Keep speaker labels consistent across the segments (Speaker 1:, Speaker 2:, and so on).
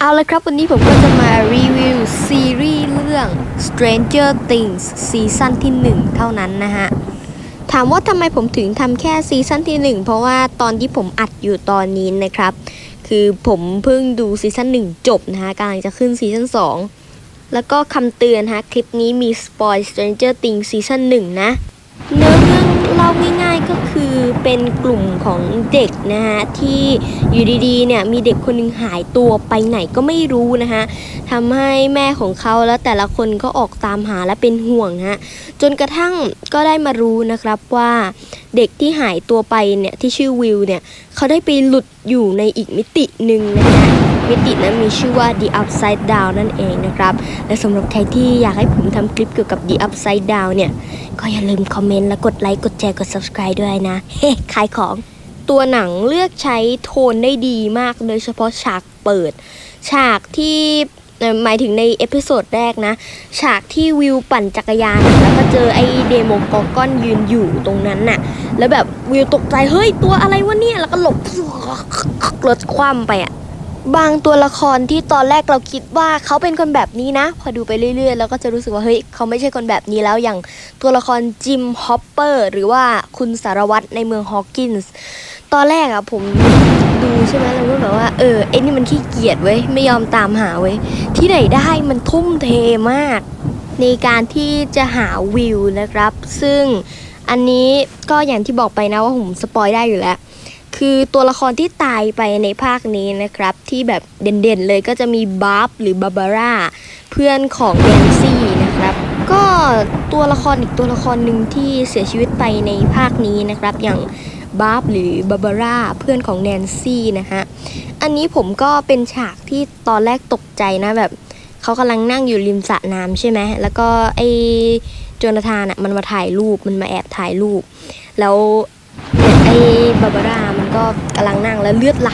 Speaker 1: เอาละครับวันนี้ผมก็จะมารีวิวซีรีส์เรื่อง Stranger Things ซีซั่นที่ 1 เท่านั้นนะฮะ ถามว่าทำไมผมถึงทำแค่ซีซั่นที่ 1 เพราะว่าตอนที่ผมอัดอยู่ตอนนี้นะครับ คือผมเพิ่งดูซีซั่น1 จบนะฮะกำลังจะขึ้นซีซั่น2 แล้วก็คำเตือนฮะ คลิปนี้มีสปอย Stranger Things ซีซั่น1นะ เนื้อเรื่องเล่าง่าย เป็นกลุ่มของเด็กนะฮะที่อยู่ดีๆเนี่ยมีเด็กคนหนึ่งหายตัวไปไหนก็ไม่รู้นะฮะทำให้แม่ของเขาและแต่ละคนก็ออกตามหาและเป็นห่วงฮะจนกระทั่งก็ได้มารู้นะครับว่าเด็กที่หายตัวไปเนี่ยที่ชื่อวิวเนี่ยเขาได้ไปหลุดอยู่ในอีกมิติหนึ่งนะฮะ มิตินั้นมีชื่อว่า The Upside Down นั่นเองนะครับ และสำหรับใครที่อยากให้ผมทำคลิปเกี่ยวกับ The Upside Down เนี่ย ก็อย่าลืมคอมเมนต์และกดไลค์ กดแชร์ กด subscribe ด้วยนะ เฮ้ขายของ ตัวหนังเลือกใช้โทนได้ดีมาก โดยเฉพาะฉากเปิด ฉากที่หมายถึงในเอพิโซดแรกนะ ฉากที่วิวปั่นจักรยาน แล้วก็เจอไอ้เดโมกอร์กอนยืนอยู่ตรงนั้นน่ะ แล้วแบบวิวตกใจ เฮ้ย ตัวอะไรวะเนี่ย แล้วก็หลบรถคว่ำไปอะ บางตัวละครที่ตอนแรกเราคิดว่าเขาเป็นคนแบบนี้นะ พอดูไปเรื่อยๆ แล้วก็จะรู้สึกว่าเฮ้ยเขาไม่ใช่คนแบบนี้แล้วอย่างตัวละครจิมฮอปเปอร์หรือว่าคุณสารวัตรในเมืองฮอว์กินส์ตอนแรกอะผมดูใช่ไหมเราก็แบบว่าเออไอ้นี่มันขี้เกียจเว้ยไม่ยอมตามหาเว้ยที่ไหนได้มันทุ่มเทมาก ในการที่จะหาวิวนะครับ ซึ่งอันนี้ก็อย่างที่บอกไปนะว่าผมสปอยได้อยู่แล้ว คือตัวละครที่ตายไปในภาคนี้นะครับ ที่แบบเด่นๆเลยก็จะมีบาร์บหรือบาบาร่าเพื่อนของแนนซี่นะครับ ก็ตัวละครอีกตัวละครหนึ่งที่เสียชีวิตไปในภาคนี้นะครับ อย่างบาร์บหรือบาบาร่าเพื่อนของแนนซี่นะฮะอันนี้ผมก็เป็นฉากที่ตอนแรกตกใจนะแบบเขากำลังนั่งอยู่ริมสระน้ำใช่ไหมแล้วก็ไอโจนาธานอะมันมาถ่ายรูปมันมาแอบถ่ายรูป แล้วไไอ้บาบาร่ามันก็กำลังนั่งแล้วเลือดไหล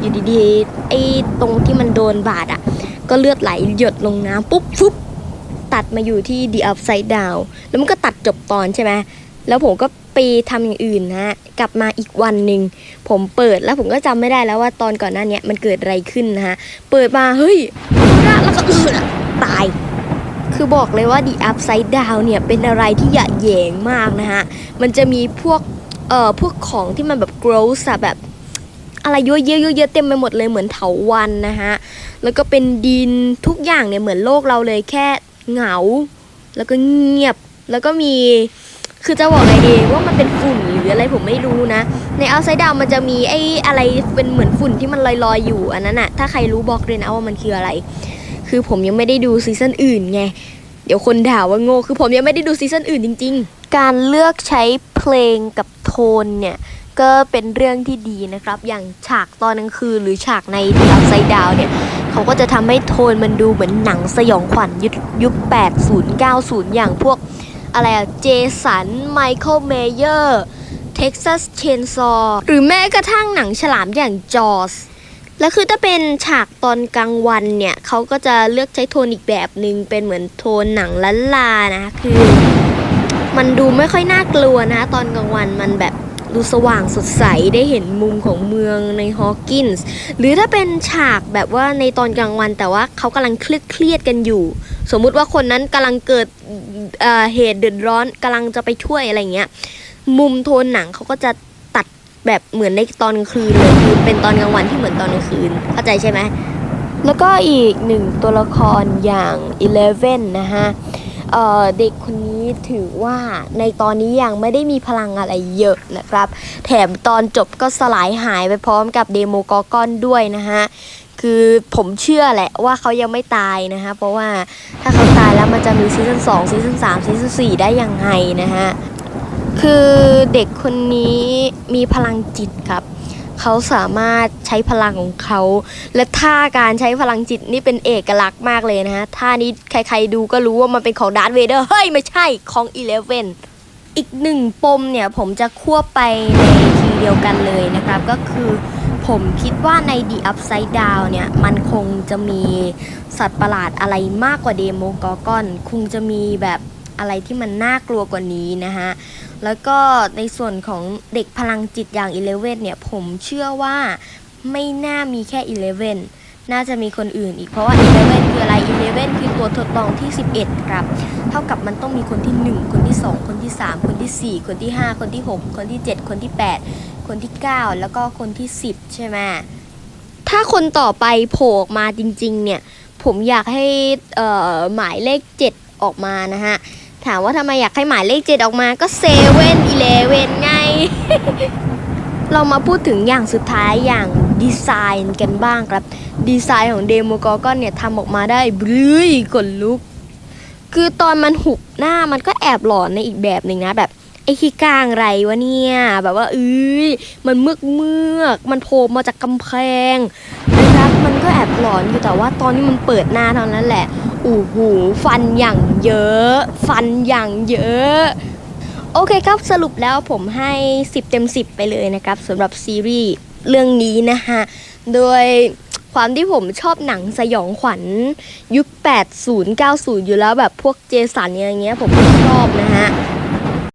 Speaker 1: อยู่ดีๆไอ้ตรงที่มันโดนบาดอะ ก็เลือดไหลหยดลงน้ำปุ๊บฟุบตัดมาอยู่ที่ The Upside Down แล้วมันก็ตัดจบตอนใช่ไหมแล้วผมก็ไปทำอย่างอื่นนะฮะกลับมาอีกวันหนึ่งผมเปิดแล้วผมก็จำไม่ได้แล้วว่าตอนก่อนหน้าเนี้ยมันเกิดอะไรขึ้นนะฮะเปิดมาเฮ้ยแล้วก็ตายคือบอกเลยว่า The Upside Down เนี่ยเป็นอะไรที่หยะแยงมากนะฮะ มันจะมีพวก เอ่อพวกของที่มันแบบ gross อะแบบอะไรเยอะๆเยอะๆเต็มไปหมดเลยเหมือนเถาวันนะฮะ แล้วก็เป็นดินทุกอย่างเนี่ยเหมือนโลกเราเลยแค่เหงา แล้วก็เงียบ แล้วก็มี คือจะบอกอะไรดีว่ามันเป็นฝุ่นหรืออะไรผมไม่รู้นะ ใน Outside Down มันจะมีไอ้อะไรเป็นเหมือนฝุ่นที่มันลอยๆอยู่อันนั้นอะถ้าใครรู้บอกเลยนะว่ามันคืออะไร คือผมยังไม่ได้ดูซีซั่นอื่นไง เดี๋ยวคนด่าว่าโง่ คือผมยังไม่ได้ดูซีซั่นอื่นจริง ๆ การเลือกใช้ ลงกับโทนเนี่ยก็เป็นเรื่องที่ดีนะครับ อย่างฉากตอนกลางคืนหรือฉากในดาวไซดาวเนี่ยเขาก็จะทำให้โทนมันดูเหมือนหนังสยองขวัญยุคยุค80 90 อย่างพวกอะไรอะเจสัน ไมเคิลเมเยอร์ เท็กซัสเชนซอหรือแม้กระทั่งหนังฉลามอย่างจอสแล้วคือถ้าเป็นฉากตอนกลางวันเนี่ยเขาก็จะเลือกใช้โทนอีกแบบหนึ่งเป็นเหมือนโทนหนังล้านลานะคือ มันดูไม่ค่อยน่ากลัวนะ ตอนกลางวันมันแบบดูสว่างสดใสได้เห็นมุมของเมืองในฮอว์กินส์หรือถ้าเป็นฉากแบบว่าในตอนกลางวันแต่ว่าเขากำลังเครียดเครียดกันอยู่ สมมุติว่าคนนั้นกำลังเกิดเอ่อเหตุเดือดร้อนกำลังจะไปช่วยอะไรเงี้ยมุมโทนหนังเขาก็จะตัดแบบเหมือนในตอนกลางคืนเลยคือเป็นตอนกลางวันที่เหมือนตอนกลางคืนเข้าใจใช่ไหมแล้วก็อีกหนึ่งตัวละครอย่าง Eleven นะฮะ เเด็กคนนี้ถือว่าในตอนนี้ยังไม่ได้มีพลังอะไรเยอะนะครับ แถมตอนจบก็สลายหายไปพร้อมกับเดโมกอร์กอนด้วยนะฮะคือผมเชื่อแหละว่าเขายังไม่ตายนะฮะเพราะว่าถ้าเขาตายแล้วมันจะมีซีซั่น2ซีซั่น3ซีซั่น4ได้ยังไงนะฮะคือเด็กคนนี้มีพลังจิตครับ เขาสามารถใช้พลังของเขา และท่าการใช้พลังจิตนี่เป็นเอกลักษณ์มากเลยนะฮะ ท่านี้ใครๆดูก็รู้ว่ามันเป็นของดาร์ธเวเดอร์ เฮ้ย ไม่ใช่ของอีเลฟเว่นอีกหนึ่งปมเนี่ย ผมจะควบไปในทีเดียวกันเลยนะครับ ก็คือผมคิดว่าใน The Upside Down เนี่ย มันคงจะมีสัตว์ประหลาดอะไรมากกว่าเดโมกอร์กอน คงจะมีแบบอะไรที่มันน่ากลัวกว่านี้นะฮะ แล้วก็ในส่วนของเด็กพลังจิตอย่าง Eleven เนี่ย ผมเชื่อว่าไม่น่ามีแค่ Eleven น่าจะมีคนอื่นอีกเพราะว่า 11 คืออะไร 11 คือตัวทดลองที่ 11 ครับ เท่ากับมันต้องมีคนที่ 1 คนที่ 2 คนที่ 3 คนที่ 4 คนที่ 5 คนที่ 6 คนที่ 7 คนที่ 8 คนที่ 9 แล้วก็คนที่ 10 ใช่ไหมถ้าคนต่อไปโผล่ออกมาจริง ๆ เนี่ย ผมอยากให้หมายเลข 7 ออกมานะฮะ ถามว่าทำไมอยากให้หมายเลข7ออกมาก็เซเว่นอีเลเว่นไง เรามาพูดถึงอย่างสุดท้ายอย่างดีไซน์กันบ้างครับ ดีไซน์ของเดโมกอกอนเนี่ยทำออกมาได้บลืยกนลุก คือตอนมันหุบหน้ามันก็แอบหลอนในอีกแบบหนึ่งนะแบบไอ้ขี้กลางไรวะเนี่ย แบบว่าเอ้ยมันเมือกเมือกมันโผล่มาจากกำแพง รับมันก็แอบหลอนอยู่แต่ว่าตอนนี้มันเปิดหน้าเท่านั้นแหละโอ้โหฟันอย่างเยอะ ฟันอย่างเยอะโอเคครับสรุปแล้วผมให้ 10 เต็ม 10 ไปเลยนะครับสำหรับซีรีส์เรื่องนี้นะฮะ โดยความที่ผมชอบหนังสยองขวัญยุค 80 90 อยู่แล้วแบบพวกเจสันอะไรเงี้ยผมก็ชอบนะฮะ